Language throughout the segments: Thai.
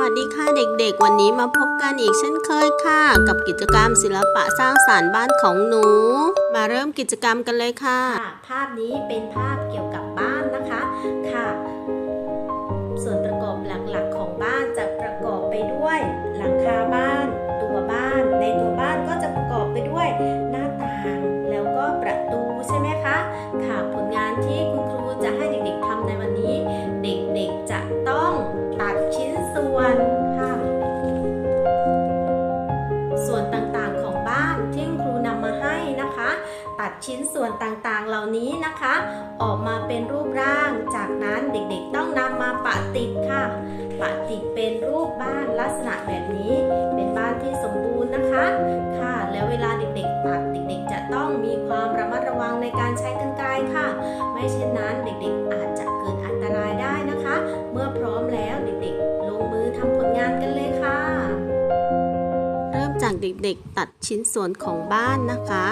วัสดีค่ะเด็กๆ วันนี้มาพบกันอีกเช่นเคยค่ะ กับกิจกรรมศิลปะสร้างสารรค์บ้านของหนู มาเริ่มกิจกรรมกันเลยค่ะค่ะภาพนี้เป็นภาพเกี่ยวกับบ้านนะคะค่ะ ชิ้นส่วนต่างๆ เหล่านี้นะคะ ออกมาเป็นรูปร่าง จากนั้นเด็กๆต้องนำมาปะติดค่ะ ปะติดเป็นรูปบ้านลักษณะแบบนี้ เป็นบ้านที่สมบูรณ์นะคะ ค่ะ แล้วเวลาเด็กๆตัดเด็กๆ จะต้องมีความระมัดระวังในการใช้กรรไกรค่ะ ไม่เช่นนั้นเด็กๆอาจจะเกิดอันตรายได้นะคะ เมื่อพร้อมแล้วเด็กๆ ลงมือทำผลงานกันเลยค่ะ เริ่มจากเด็กๆ ตัดชิ้นส่วนของบ้านนะคะ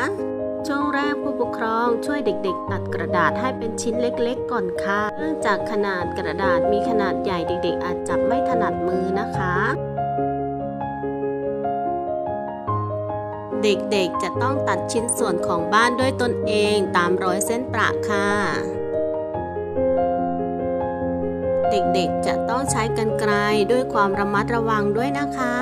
ช่วงแรกผู้ปกครองช่วยเด็กๆ ตัดกระดาษให้เป็นชิ้นเล็กๆ ก่อนค่ะ เนื่องจากขนาดกระดาษมีขนาดใหญ่เด็ก ๆ อาจจับไม่ถนัดมือนะคะ เด็กๆจะต้องตัดชิ้นส่วนของบ้านด้วยตนเองตามรอยเส้นประค่ะ เด็กๆจะต้องใช้กรรไกรด้วยความระมัดระวังด้วยนะคะ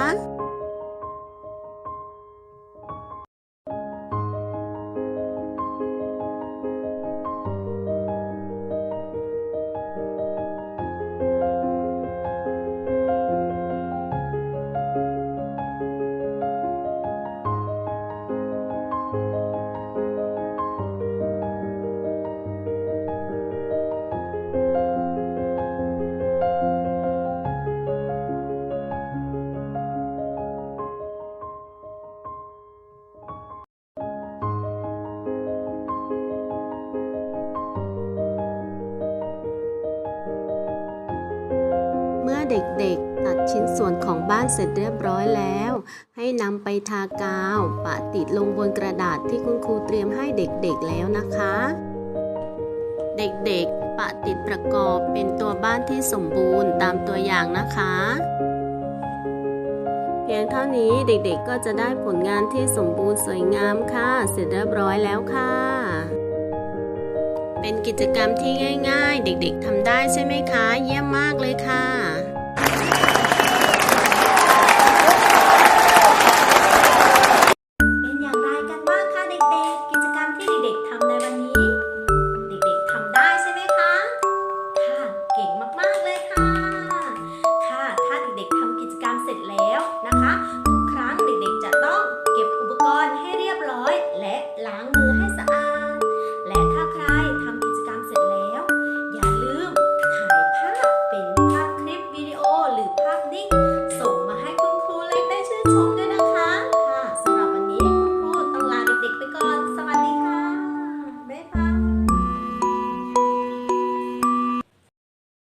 เด็กๆ ตัดชิ้นส่วนของบ้านเสร็จเรียบร้อยแล้ว ให้นำไปทากาว ปะติดลงบนกระดาษที่คุณครูเตรียมให้เด็กๆแล้วนะคะ เด็กๆ ปะติดประกอบเป็นตัวบ้านที่สมบูรณ์ตามตัวอย่างนะคะ เพียงเท่านี้เด็กๆก็จะได้ผลงานที่สมบูรณ์สวยงามค่ะ เสร็จเรียบร้อยแล้วค่ะเป็นกิจกรรมที่ง่าย ๆ เด็กๆทำได้ใช่ไหมคะ เยี่ยมมากเลยค่ะ